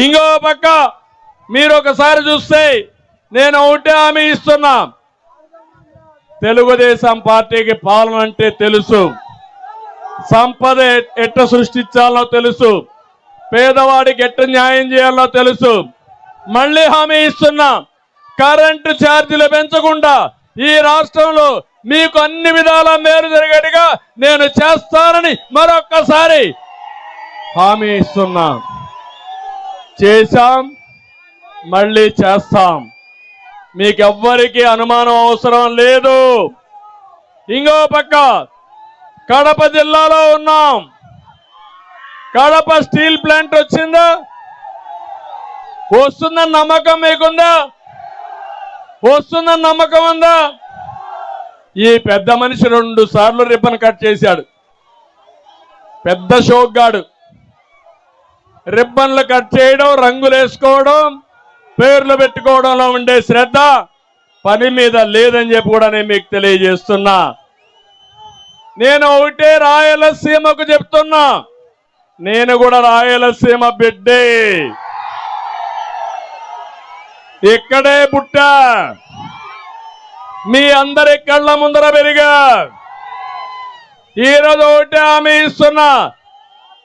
ఇంకో పక్క మీరు ఒకసారి చూస్తే నేను ఒకటే హామీ ఇస్తున్నా. తెలుగుదేశం పార్టీకి పాలన అంటే తెలుసు. సంపద ఎట్ట సృష్టించాలో తెలుసు. పేదవాడికి ఎట్ట న్యాయం చేయాలో తెలుసు. మళ్ళీ హామీ ఇస్తున్నా. కరెంటు ఛార్జీలు పెంచకుండా ఈ రాష్ట్రంలో మీకు అన్ని విధాల మేలు జరిగేట్టుగా నేను చేస్తానని మరొక్కసారి హామీ ఇస్తున్నా. చేశాం మళ్ళీ చేస్తాం. మీకెవ్వరికీ అనుమానం అవసరం లేదు. ఇంకో పక్క కడప జిల్లాలో ఉన్నాం. కడప స్టీల్ ప్లాంట్ వచ్చిందా? వస్తుందని నమ్మకం మీకుందా? వస్తుందని నమ్మకం ఉందా? ఈ పెద్ద మనిషి రెండు సార్లు రిబ్బన్ కట్ చేశాడు. పెద్ద షోక్గాడు రిబ్బన్లు కట్ చేయడం రంగులు వేసుకోవడం పేర్లు పెట్టుకోవడంలో ఉండే శ్రద్ధ పని మీద లేదని చెప్పి కూడా నేను మీకు తెలియజేస్తున్నా. నేను ఒకటే రాయలసీమకు చెప్తున్నా. నేను కూడా రాయలసీమ బిడ్డే. ఇక్కడే పుట్టా. మీ అందరి కళ్ళ ముందర పెరిగా. ఈరోజు ఒకటే హామీ ఇస్తున్నా.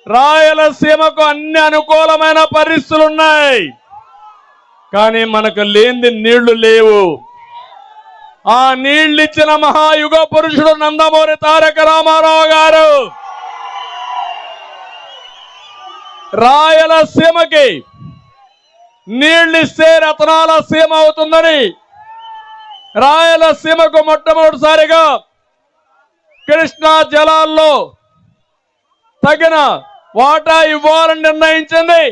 రాయలసీమకు అన్ని అనుకూలమైన పరిస్థితులు ఉన్నాయి కానీ మనకు లేనిది నీళ్ళు లేవు. ఆ నీళ్ళిచ్చిన ఇచ్చిన మహాయుగ పురుషుడు నందమూరి తారక రామారావు గారు రాయలసీమకి నీళ్ళిస్తే రతనాల సీమ అవుతుందని రాయలసీమకు మొట్టమొదటిసారిగా కృష్ణా జలాల్లో తగిన వాటా ఇవ్వాలని నిర్ణయించింది.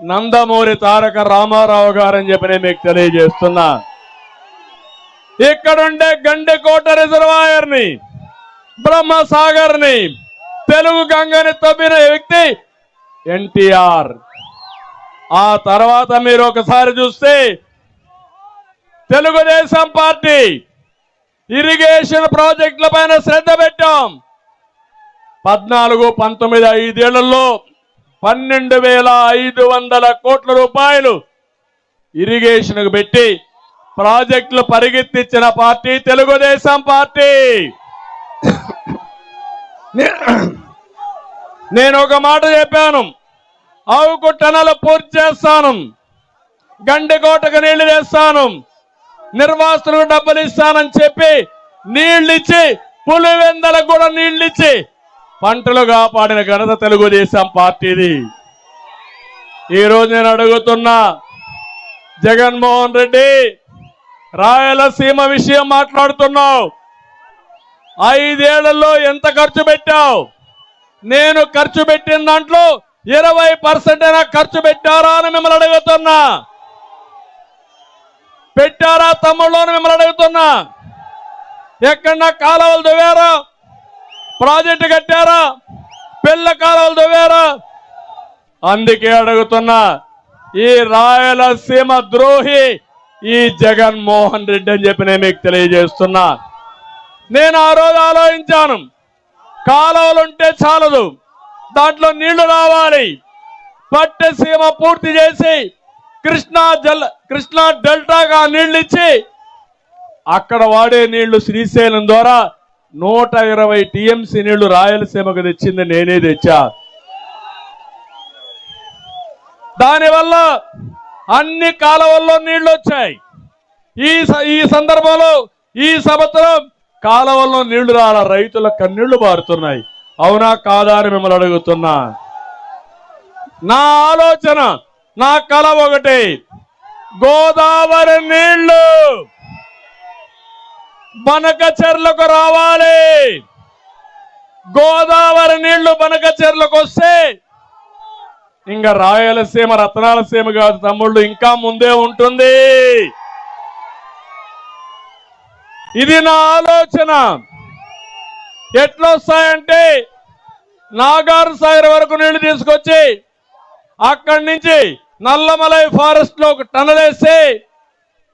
నందమూరి తారక రామారావు గారని చెప్పి నేను మీకు తెలియజేస్తున్నా. ఇక్కడుండే గండికోట రిజర్వాయర్ని బ్రహ్మసాగర్ని తెలుగు గంగని తవ్విన వ్యక్తి ఎన్టీఆర్. ఆ తర్వాత మీరు ఒకసారి చూస్తే తెలుగుదేశం పార్టీ ఇరిగేషన్ ప్రాజెక్టుల పైన శ్రద్ధ పెట్టాం. పద్నాలుగు పంతొమ్మిది ఐదేళ్ళలో పన్నెండు వేల ఐదు వందల కోట్ల రూపాయలు ఇరిగేషన్కు పెట్టి ప్రాజెక్టులు పరిగెత్తించిన పార్టీ తెలుగుదేశం పార్టీ. నేను ఒక మాట చెప్పాను. ఆవుకు టనలు పూర్తి చేస్తాను. గండికోటకు నీళ్ళు తెస్తాను. నిర్వాసులకు డబ్బులు ఇస్తానని చెప్పి నీళ్ళిచ్చి ఇచ్చి పులివెందలకు కూడా నీళ్ళిచ్చి ఇచ్చి పంటలు కాపాడిన ఘనత తెలుగుదేశం పార్టీది. ఈరోజు నేను అడుగుతున్నా జగన్మోహన్ రెడ్డి రాయలసీమ విషయం మాట్లాడుతున్నావు. ఐదేళ్ళలో ఎంత ఖర్చు పెట్టావు? నేను ఖర్చు పెట్టిన దాంట్లో ఇరవై పర్సెంట్ అయినా ఖర్చు పెట్టారా అని మిమ్మల్ని అడుగుతున్నా. పెట్టారా తమ్ముళ్ళు అని మిమ్మల్ని అడుగుతున్నా. ఎక్కడ కాలువలు దువ్వారా? ప్రాజెక్టు కట్టారా? పిల్ల కాలువలు దువ్వారా అందుకే అడుగుతున్నా ఈ రాయలసీమ ద్రోహి ఈ జగన్మోహన్ రెడ్డి అని చెప్పి నేను మీకు తెలియజేస్తున్నా. నేను ఆ రోజు ఆలోచించాను కాలువలు ఉంటే చాలదు దాంట్లో నీళ్ళు రావాలి. పట్టసీమ పూర్తి చేసి కృష్ణా జల్ కృష్ణా డెల్టాగా నీళ్ళు ఇచ్చి అక్కడ వాడే నీళ్ళు శ్రీశైలం ద్వారా నూట ఇరవై టీఎంసీ నీళ్ళు రాయలసీమకు తెచ్చింది నేనే తెచ్చా. దానివల్ల అన్ని కాలువల్లో నీళ్ళు వచ్చాయి ఈ స- ఈ సందర్భంలో ఈ సంవత్సరం కాలువల్లో నీళ్ళు రాల రైతుల కన్నీళ్ళు పారుతున్నాయి అవునా కాదా అని మిమ్మల్ని అడుగుతున్నా. నా ఆలోచన నా కళ ఒకటే. గోదావరి నీళ్ళు! బనక చెర్లకు రావాలి. గోదావరి నీళ్ళు బనక చెర్లకు వస్తే ఇంకా రాయలసీమ రత్నాలసీమ కాదు తమ్ముళ్ళు ఇంకా ముందే ఉంటుంది. ఇది నా ఆలోచన. ఎట్లొస్తాయంటే నాగారు సాగర్ వరకు నీళ్ళు తీసుకొచ్చి అక్కడి నుంచి నల్లమలై ఫారెస్ట్లో ఒక టనలేస్తే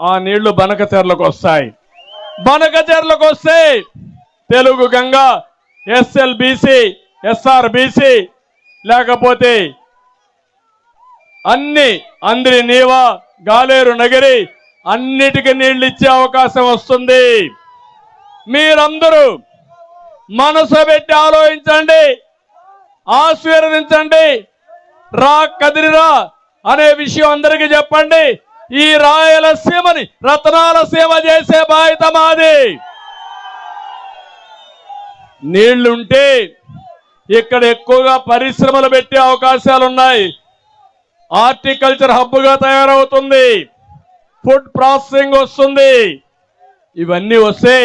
ఆ నీళ్ళు బనకచెర్లకు వస్తాయి. బనకచెర్లకు వస్తే తెలుగు గంగ ఎస్ఎల్బిసి ఎస్ఆర్బిసి లేకపోతే అన్ని అంద్రి నీవ గాలేరు నగరి అన్నిటికీ నీళ్ళు ఇచ్చే అవకాశం వస్తుంది. మీరందరూ మనసు పెట్టి ఆలోచించండి ఆశీర్వదించండి రా కదిరిరా అనే విషయం అందరికీ చెప్పండి. ఈ రాయలసీమని రత్నాల సీమ చేసే బాధ్యత మాది. నీళ్ళుంటే ఇక్కడ ఎక్కువగా పరిశ్రమలు పెట్టే అవకాశాలు ఉన్నాయి హార్టికల్చర్ హబ్గా తయారవుతుంది. ఫుడ్ ప్రాసెసింగ్ వస్తుంది. ఇవన్నీ వస్తే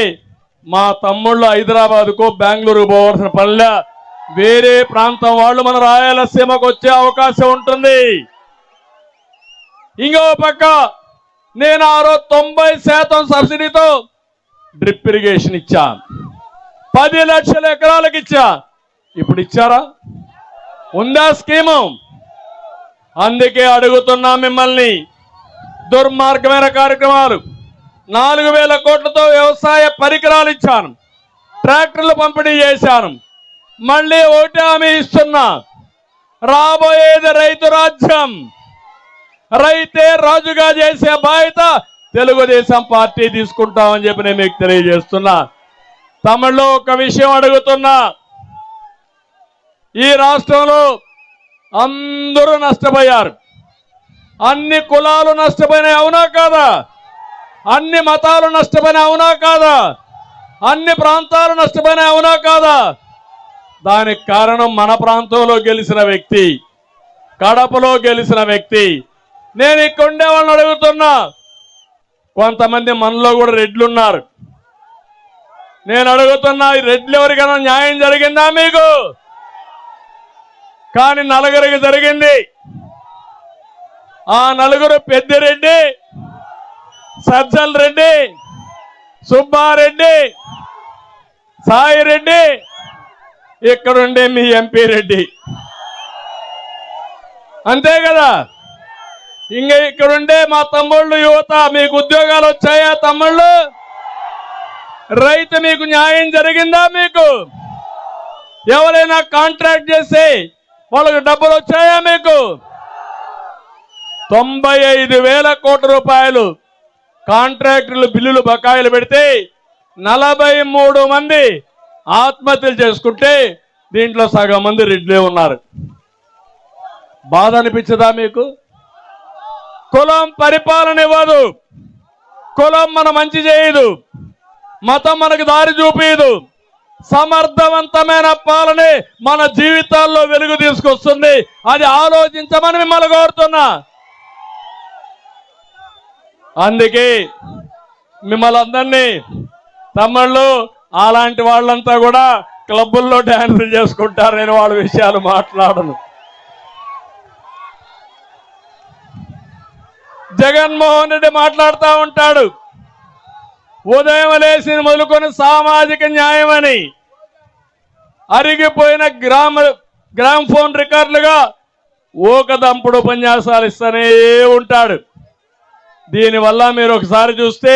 మా తమ్ముళ్ళు హైదరాబాద్కు బెంగళూరు పోవాల్సిన పనిలే. వేరే ప్రాంతం వాళ్ళు మన రాయలసీమకు వచ్చే అవకాశం ఉంటుంది. ఇంకో పక్క నేను ఆ రోజు తొంభై శాతం సబ్సిడీతో డ్రిప్ ఇరిగేషన్ ఇచ్చా. పది లక్షల ఎకరాలకు ఇచ్చా. ఇప్పుడు ఇచ్చారా? ఉందా స్కీము? అందుకే అడుగుతున్నా మిమ్మల్ని. దుర్మార్గమైన కార్యక్రమాలు. నాలుగు వేల కోట్లతో వ్యవసాయ పరికరాలు ఇచ్చాను. ట్రాక్టర్లు పంపిణీ చేశాను. మళ్ళీ ఒకటి హామీ ఇస్తున్నా. రాబోయేది రైతు రాజ్యం. రైతే రాజుగా చేసే బాధ్యత తెలుగుదేశం పార్టీ తీసుకుంటామని చెప్పి నేను మీకు తెలియజేస్తున్నా. తమిళ్ళో ఒక విషయం అడుగుతున్నా. ఈ రాష్ట్రంలో అందరూ నష్టపోయారు. అన్ని కులాలు నష్టపోయినాయి అవునా కాదా? అన్ని మతాలు నష్టపోయినాయి అవునా కాదా? అన్ని ప్రాంతాలు నష్టపోయినాయి అవునా కాదా? దానికి కారణం మన ప్రాంతంలో గెలిచిన వ్యక్తి కడపలో గెలిచిన వ్యక్తి నేను ఇక్కడ ఉండే వాళ్ళని అడుగుతున్నా. కొంతమంది మనలో కూడా రెడ్లు ఉన్నారు నేను అడుగుతున్నా ఈ రెడ్లు ఎవరికైనా న్యాయం జరిగిందా మీకు? కానీ నలుగురికి జరిగింది. ఆ నలుగురు పెద్దిరెడ్డి సజ్జల్ రెడ్డి సుబ్బారెడ్డి సాయిరెడ్డి ఇక్కడుండే మీ ఎంపీ రెడ్డి. అంతే కదా? ఇంకా ఇక్కడుండే మా తమ్ముళ్ళు యువత మీకు ఉద్యోగాలు వచ్చాయా తమ్ముళ్ళు? రైతు మీకు న్యాయం జరిగిందా మీకు? ఎవరైనా కాంట్రాక్ట్ చేసి వాళ్ళకి డబ్బులు వచ్చాయా మీకు? తొంభై ఐదు వేల కోట్ల రూపాయలు కాంట్రాక్టర్లు బిల్లులు బకాయిలు పెడితే నలభై మూడు మంది ఆత్మహత్యలు చేసుకుంటే దీంట్లో సగం మంది రెడ్లే ఉన్నారు. బాధ అనిపించదా మీకు? కులం పరిపాలన ఇవ్వదు. కులం మన మంచి చేయదు. మతం మనకు దారి చూపించదు సమర్థవంతమైన పాలనే మన జీవితాల్లో వెలుగు తీసుకొస్తుంది. అది ఆలోచించమని మిమ్మల్ని కోరుతున్నా. అందుకే మిమ్మల్ని అందరినీ తమ్ముళ్ళు అలాంటి వాళ్ళంతా కూడా క్లబ్బుల్లో డ్యాన్సులు చేసుకుంటారు. నేను వాళ్ళ విషయాలు మాట్లాడను. జగన్మోహన్ రెడ్డి మాట్లాడుతూ ఉంటాడు. ఉదయం లేచి మొదలుకొని సామాజిక న్యాయం అని అరిగిపోయిన గ్రామ గ్రామ్ ఫోన్ రికార్డులుగా ఓక దంపుడు ఉపన్యాసాలు ఇస్తూనే ఉంటాడు. దీనివల్ల మీరు ఒకసారి చూస్తే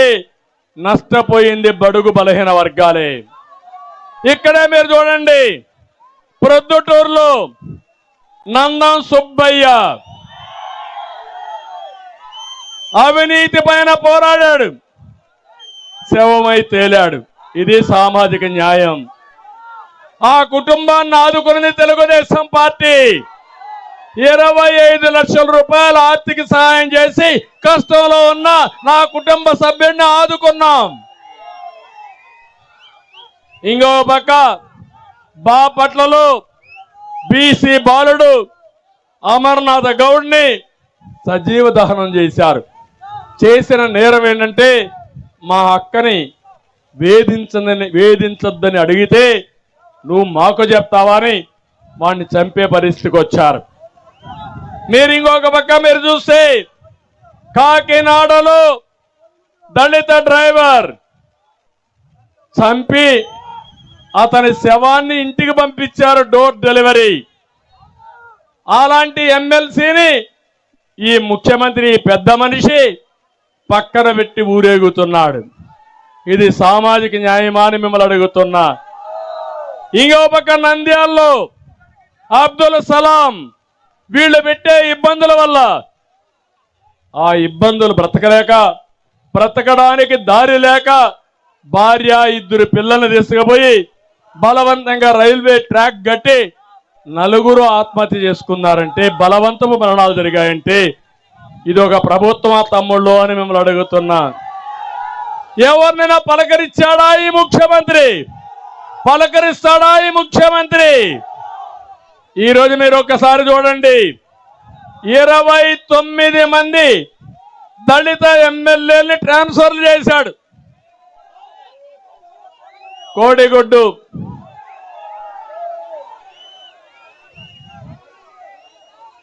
నష్టపోయింది బడుగు బలహీన వర్గాలే. ఇక్కడే మీరు చూడండి ప్రొద్దుటూరులో నందం సుబ్బయ్య అవినీతి పైన పోరాడాడు. శవమై తేలాడు. ఇది సామాజిక న్యాయం. ఆ కుటుంబాన్ని ఆదుకున్నది తెలుగుదేశం పార్టీ. ఇరవై ఐదు లక్షల రూపాయల ఆర్థిక సహాయం చేసి కష్టంలో ఉన్న నా కుటుంబ సభ్యుడిని ఆదుకున్నాం. ఇంకో పక్క బాపట్లలో బీసీ బాలుడు అమర్నాథ గౌడ్ని సజీవ దహనం చేశారు. చేసిన నేరం ఏంటంటే మా అక్కని వేధించదని వేధించొద్దని అడిగితే నువ్వు మాకు చెప్తావా అని వాడిని చంపే పరిస్థితికి వచ్చారు. మీరు ఇంకొక పక్క మీరు చూస్తే కాకినాడలో దళిత డ్రైవర్ చంపి అతని శవాన్ని ఇంటికి పంపించారు డోర్ డెలివరీ. అలాంటి ఎమ్మెల్సీని ఈ ముఖ్యమంత్రి పెద్ద మనిషి పక్కన పెట్టి ఊరేగుతున్నాడు. ఇది సామాజిక న్యాయమా అని మిమ్మల్ని అడుగుతున్నా. ఇంకో పక్క నంద్యాల్లో అబ్దుల్ సలాం వీళ్ళు పెట్టే ఇబ్బందుల వల్ల ఆ ఇబ్బందులు బ్రతకలేక బ్రతకడానికి దారి లేక భార్య ఇద్దరు పిల్లల్ని తీసుకుపోయి బలవంతంగా రైల్వే ట్రాక్ కట్టి నలుగురు ఆత్మహత్య చేసుకున్నారంటే బలవంతపు మరణాలు జరిగాయంటే ఇది ఒక ప్రభుత్వ తమ్ముళ్ళు అని మిమ్మల్ని అడుగుతున్నా. ఎవరినైనా పలకరించాడా ఈ ముఖ్యమంత్రి? పలకరిస్తాడా ఈ ముఖ్యమంత్రి? ఈ రోజు మీరు ఒక్కసారి చూడండి. ఇరవై తొమ్మిది మంది దళిత ఎమ్మెల్యేని ట్రాన్స్ఫర్ చేశాడు. కోడిగుడ్డు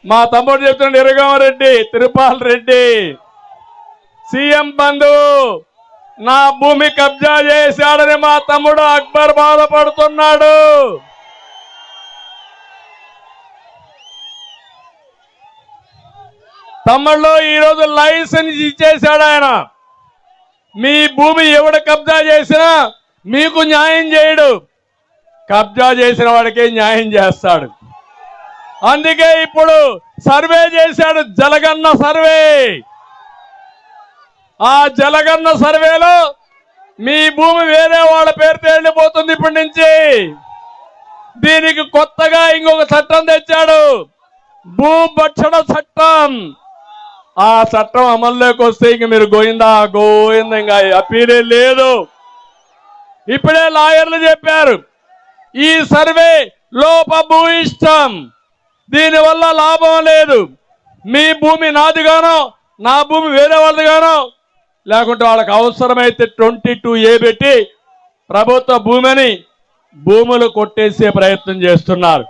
మా తమ్ముడు చెప్తున్నాడు ఇరగమరెడ్డి తిరుపాల్ రెడ్డి సీఎం బంధు నా భూమి కబ్జా చేశాడని మా తమ్ముడు అక్బర్ బాధపడుతున్నాడు. తమ్ముళ్ళు ఈరోజు లైసెన్స్ ఇచ్చేశాడు ఆయన. మీ భూమి ఎవడు కబ్జా చేసినా మీకు న్యాయం చేయడు. కబ్జా చేసిన వాడికే న్యాయం చేస్తాడు. అందుకే ఇప్పుడు సర్వే చేశాడు జలగన్న సర్వే. ఆ జలగన్న సర్వేలో మీ భూమి వేరే వాళ్ళ పేరుతో వెళ్ళిపోతుంది ఇప్పటి నుంచి. దీనికి కొత్తగా ఇంకొక చట్టం తెచ్చాడు. భూభక్షణ చట్టం. ఆ చట్టం అమల్లోకి వస్తే ఇంక మీరు గోయిందా? గోయింద ఇంకా అప్పీలే లేదు. ఇప్పుడే లాయర్లు చెప్పారు. ఈ సర్వే లోపభూయిష్టం. దీనివల్ల లాభం లేదు. మీ భూమి నాదిగానో నా భూమి వేరే వాళ్ళదిగానో లేకుంటే వాళ్ళకి అవసరమైతే ట్వంటీ టూ ఏ పెట్టి ప్రభుత్వ భూమిని భూములు కొట్టేసే ప్రయత్నం చేస్తున్నారు.